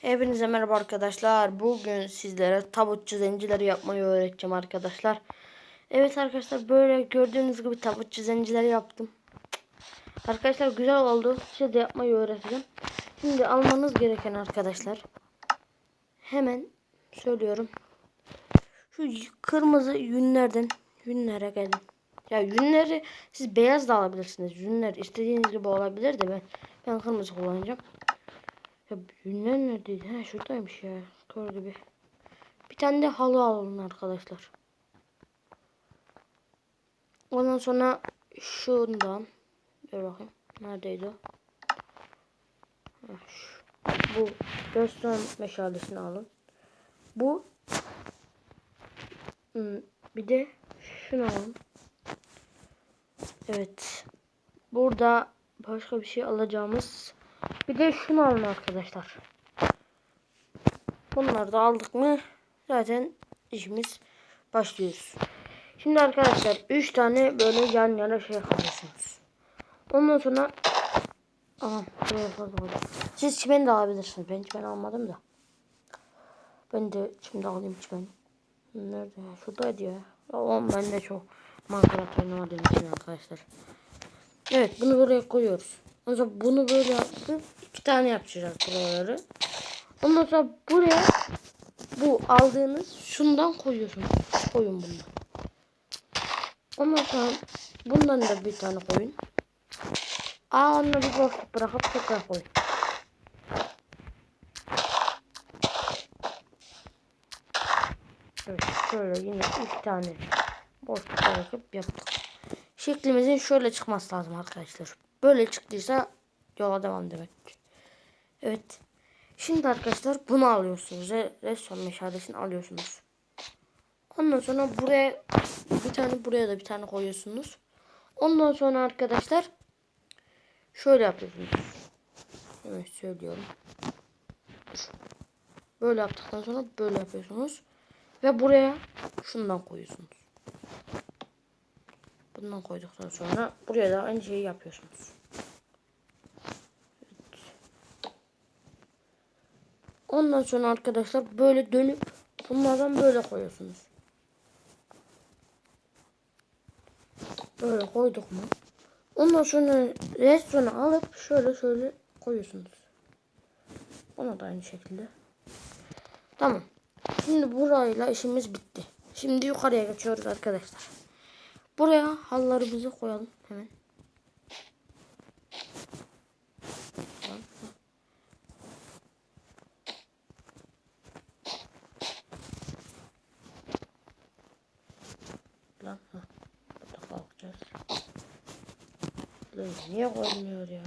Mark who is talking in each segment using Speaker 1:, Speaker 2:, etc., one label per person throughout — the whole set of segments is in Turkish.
Speaker 1: Hepinize merhaba arkadaşlar. Bugün sizlere tabutçu zencileri yapmayı öğreteceğim arkadaşlar. Evet arkadaşlar böyle gördüğünüz gibi tabutçu zencileri yaptım. Arkadaşlar güzel oldu. Size de yapmayı öğreteceğim. Şimdi almanız gereken arkadaşlar. Hemen söylüyorum. Şu kırmızı yünlerden yünlere gelin. Ya yünleri siz beyaz da alabilirsiniz. Yünler istediğiniz gibi olabilir de ben ben kırmızı kullanacağım. Ya yünler neredeydi? Ha şuradaymış ya. Kör gibi. Bir tane de halı alalım arkadaşlar. Ondan sonra şundan. Dur bakayım. Neredeydi o? Ha, şu. Bu Redstone meşalesini alın. Bu Hmm, bir de şunu alalım. Evet. Burada başka bir şey alacağımız bir de şunu alın arkadaşlar. Bunları da aldık mı zaten işimiz başlıyoruz. Şimdi arkadaşlar 3 tane böyle yan yana şey yapıyorsunuz. Ondan sonra Aha. Siz çimen de alabilirsiniz. Ben çimen almadım da. Ben de şimdi alayım çimen. Nerede? Şuradaydı ya. Oğlum ben de çok Minecraft oynamadığım için arkadaşlar. Evet bunu buraya koyuyoruz. Ondan sonra bunu böyle yaptık. iki tane yapacağız buraları. Ondan sonra buraya bu aldığınız şundan koyuyorsunuz. Koyun bundan. Ondan sonra bundan da bir tane koyun. Aa onunla bir boşluk bırakıp tekrar koy. Evet şöyle yine iki tane boşluk bırakıp yaptık. Şeklimizin şöyle çıkması lazım arkadaşlar. Böyle çıktıysa yola devam demek. Evet. Şimdi arkadaşlar bunu alıyorsunuz. Redstone meşalesini alıyorsunuz. Ondan sonra buraya bir tane buraya da bir tane koyuyorsunuz. Ondan sonra arkadaşlar şöyle yapıyorsunuz. Evet söylüyorum. Böyle yaptıktan sonra böyle yapıyorsunuz. Ve buraya şundan koyuyorsunuz. Bundan koyduktan sonra buraya da aynı şeyi yapıyorsunuz. Evet. Ondan sonra arkadaşlar böyle dönüp bunlardan böyle koyuyorsunuz. Böyle koyduk mu? Ondan sonra restorana alıp şöyle şöyle koyuyorsunuz. Ona da aynı şekilde. Tamam. Şimdi burayla işimiz bitti. Şimdi yukarıya geçiyoruz arkadaşlar. Buraya hallarımızı koyalım hemen. Lan ha. Burada kalkacağız. Lan niye koymuyor ya?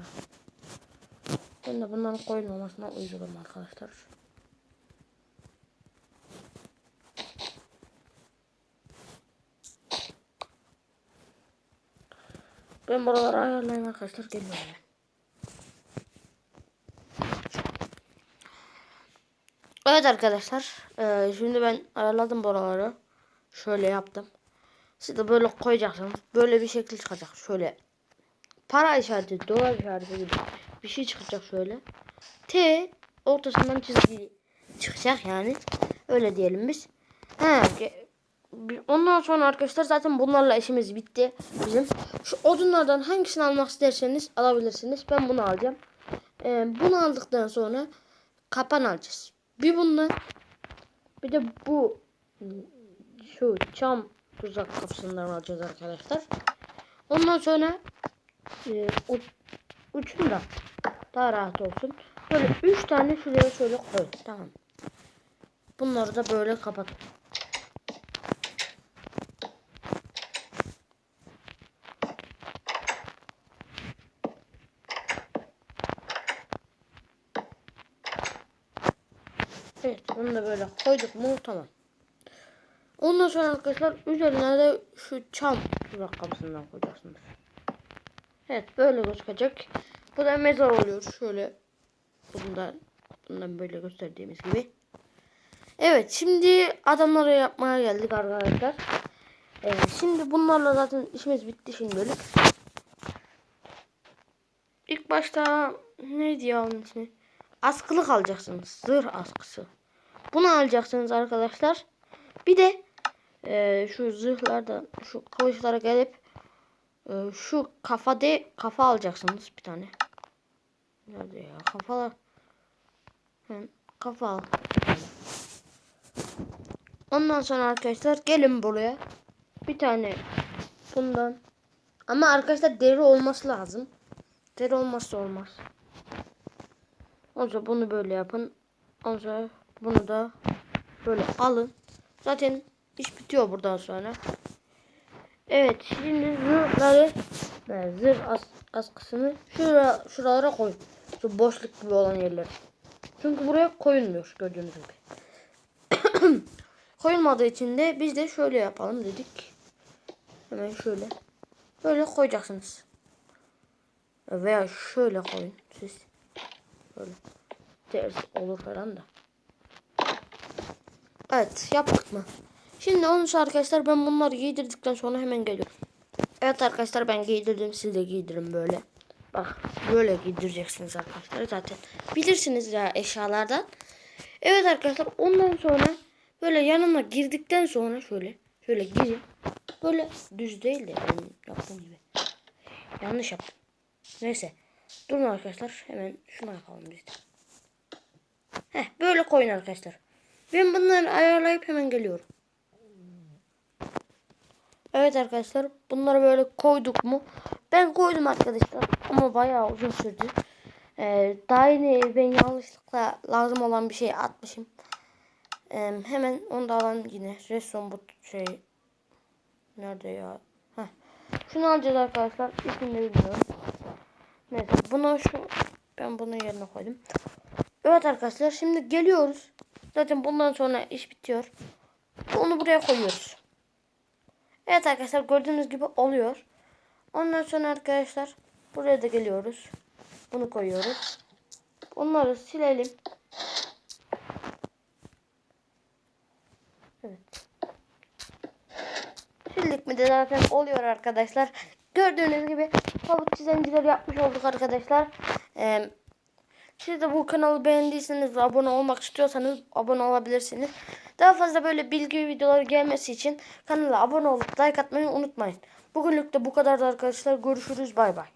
Speaker 1: Ben de bunların koyulmamasına uyuyorum arkadaşlar. Ben buraları ayarlayayım arkadaşlar geliyorum. Evet arkadaşlar. E, şimdi ben ayarladım buraları. Şöyle yaptım. Siz de böyle koyacaksınız. Böyle bir şekil çıkacak. Şöyle. Para işareti, dolar işareti gibi bir şey çıkacak şöyle. T ortasından çizgi çıkacak yani. Öyle diyelim biz. Ha, Ondan sonra arkadaşlar zaten bunlarla işimiz bitti bizim. Şu odunlardan hangisini almak isterseniz alabilirsiniz. Ben bunu alacağım. Ee, bunu aldıktan sonra kapan alacağız. Bir bundan bir de bu şu çam tuzak kapısından alacağız arkadaşlar. Ondan sonra e, o, ucunu da daha rahat olsun. Böyle üç tane şuraya şöyle koy. Tamam. Bunları da böyle kapat. Evet bunu da böyle koyduk mu tamam. Ondan sonra arkadaşlar üzerine de şu çam kapısından koyacaksınız. Evet böyle gözükecek. Bu da mezar oluyor. Şöyle bundan, bundan böyle gösterdiğimiz gibi. Evet şimdi adamları yapmaya geldik arkadaşlar. Evet, şimdi bunlarla zaten işimiz bitti şimdilik. İlk başta neydi ya onun ismi? askılık alacaksınız. Zırh askısı. Bunu alacaksınız arkadaşlar. Bir de e, şu zırhlarda şu kılıçlara gelip e, şu kafa de kafa alacaksınız bir tane. Nerede ya kafalar? Kafa al. Ondan sonra arkadaşlar gelin buraya. Bir tane bundan. Ama arkadaşlar deri olması lazım. Deri olmazsa olmaz. Ondan sonra bunu böyle yapın. Ondan sonra bunu da böyle alın. Zaten iş bitiyor buradan sonra. Evet şimdi zırhları ve zırh as askısını şura, şuralara koy. Şu boşluk gibi olan yerler. Çünkü buraya koyulmuyor gördüğünüz gibi. Koyulmadığı için de biz de şöyle yapalım dedik. Hemen şöyle. Böyle koyacaksınız. Veya şöyle koyun siz. Böyle. Ters olur falan da. Evet yaptık mı? Şimdi onun arkadaşlar ben bunları giydirdikten sonra hemen geliyorum. Evet arkadaşlar ben giydirdim siz de giydirin böyle. Bak böyle giydireceksiniz arkadaşlar zaten. Bilirsiniz ya eşyalardan. Evet arkadaşlar ondan sonra böyle yanına girdikten sonra şöyle şöyle girin. Böyle düz değil de benim yaptığım gibi. Yanlış yaptım. Neyse. Durun arkadaşlar. Hemen şunu yapalım biz de. Heh, böyle koyun arkadaşlar. Ben bunları ayarlayıp hemen geliyorum. Evet arkadaşlar. Bunları böyle koyduk mu? Ben koydum arkadaşlar. Ama bayağı uzun sürdü. Ee, daha yeni ben yanlışlıkla lazım olan bir şey atmışım. Ee, hemen onu da alalım yine. Redstone bu şey. Nerede ya? Heh. Şunu alacağız arkadaşlar. İsmini bilmiyorum. Neyse bunu şu ben bunun yerine koydum. Evet arkadaşlar şimdi geliyoruz. Zaten bundan sonra iş bitiyor. Onu buraya koyuyoruz. Evet arkadaşlar gördüğünüz gibi oluyor. Ondan sonra arkadaşlar buraya da geliyoruz. Bunu koyuyoruz. Onları silelim. Evet. Sildik mi de zaten oluyor arkadaşlar. Gördüğünüz gibi havuç çizencileri yapmış olduk arkadaşlar. Ee, siz de bu kanalı beğendiyseniz ve abone olmak istiyorsanız abone olabilirsiniz. Daha fazla böyle bilgi videoları gelmesi için kanala abone olup like atmayı unutmayın. Bugünlük de bu kadar arkadaşlar. Görüşürüz. Bay bay.